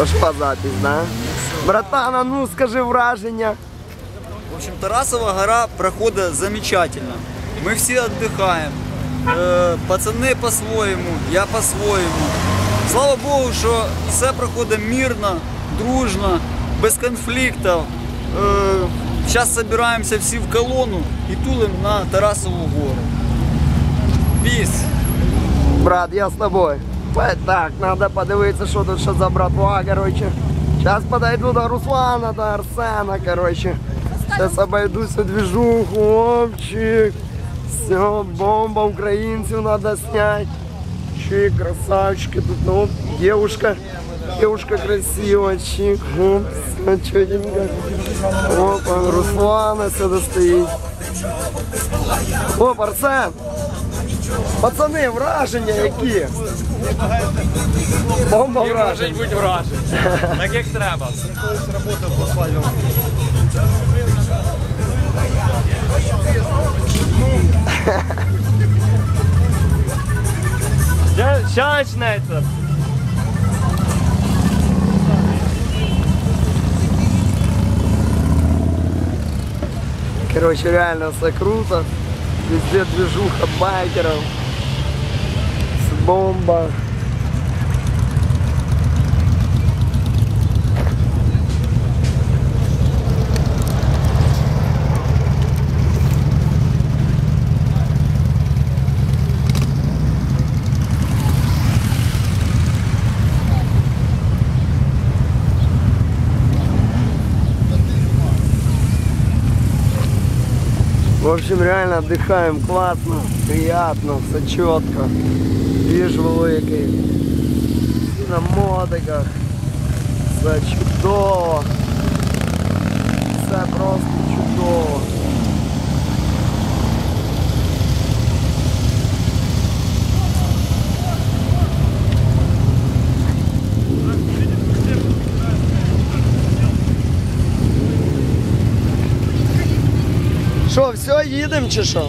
Пошла запись, да? Братан, а ну скажи враження. В общем, Тарасова гора проходить замечательно. Мы все отдыхаем. Е, пацани по-своєму, я по-своєму. Слава Богу, що все проходить мирно, дружно, без конфліктів. Зараз збираємося всі в колону і тулим на Тарасову гору. Піс! Брат, я з тобою. Так, надо подивитися, що тут ще за братва, короче. Сейчас подойду до Руслана, до Арсена, короче. Сейчас обойду всю движуху, хлопчик. Все, бомба, украинцев надо снять. Чик, красавчики, тут, ну, девушка. Девушка красивая, чик, оп, все четенько. Опа, Руслана сюда стоит. Оп, Арсен! Пацани, враження які? Бомба бути вражень. Так як треба. Що почнеться? Короче, реально все круто. Везде движуха байкеров. С бомба. В общем, реально отдыхаем классно, приятно, все четко. Двіж великий. На мотиках. Все чудово. Все просто чудово. Що, все, їдемо чи що?